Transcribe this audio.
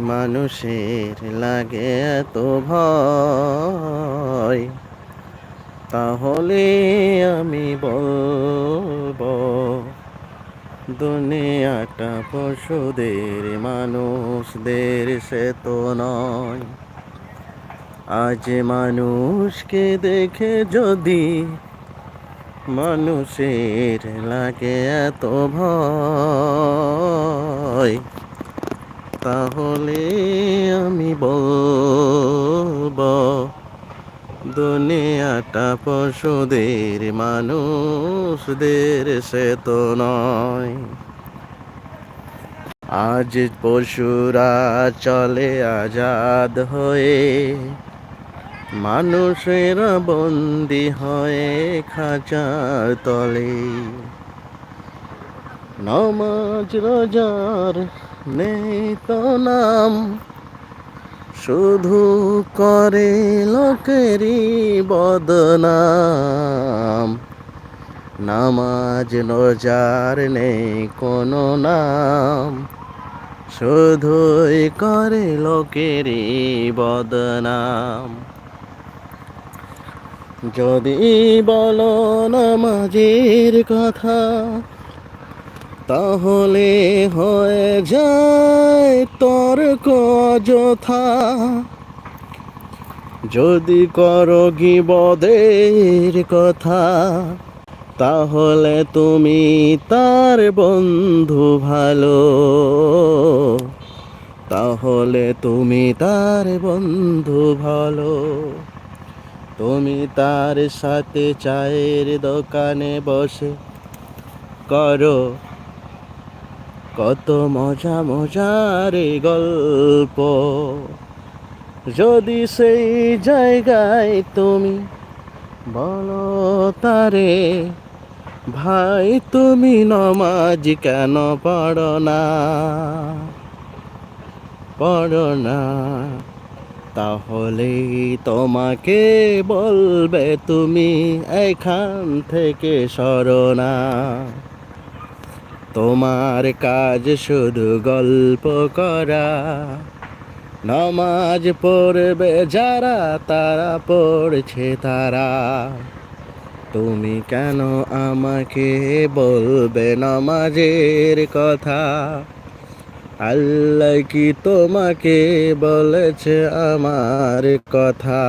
মানুষের লাগে এত ভয়। তাহলে আমি বলব, দুনিয়াটা পশুদের, মানুষদের সে তো নয়। আজ মানুষকে দেখে যদি মানুষের লাগে এত ভয় তাহলে আমি বলব, দুনিয়াটা পশুদের, মানুষদের সে তো নয়। আজ পশুরা চলে আজাদ হয়ে, মানুষের বন্দি হয়ে খাঁচার তলে। নমাজ, রোজার নেই তো নাম শুধু করে লোকেরই বদনাম। নামাজ নজার নেই কোনো নাম। শুধুই করে লোকেরই বদনাম। যদি বলো নামাজের কথা তাহলে হয়ে যায় তর্ক যথা। যদি করো গিবদের কথা, তাহলে তুমি তার বন্ধু ভালো। তাহলে তুমি তার বন্ধু ভালো। তুমি তার সাথে চায়ের দোকানে বসে করো কত মজা মজার গল্প। যদি সেই জায়গায় তুমি বলো তারে, ভাই তুমি নমাজ কেন পড়ো না? পড়ো না তাহলে তোমাকে বলবে তুমি এখান থেকে সরো না। তোমার কাজ শুধু গল্প করা। নমাজ পড়বে যারা, তারা পড়ছে তারা। তুমি কেন আমাকে বলবে নমাজের কথা? আল্লাহ কি তোমাকে বলেছে আমার কথা?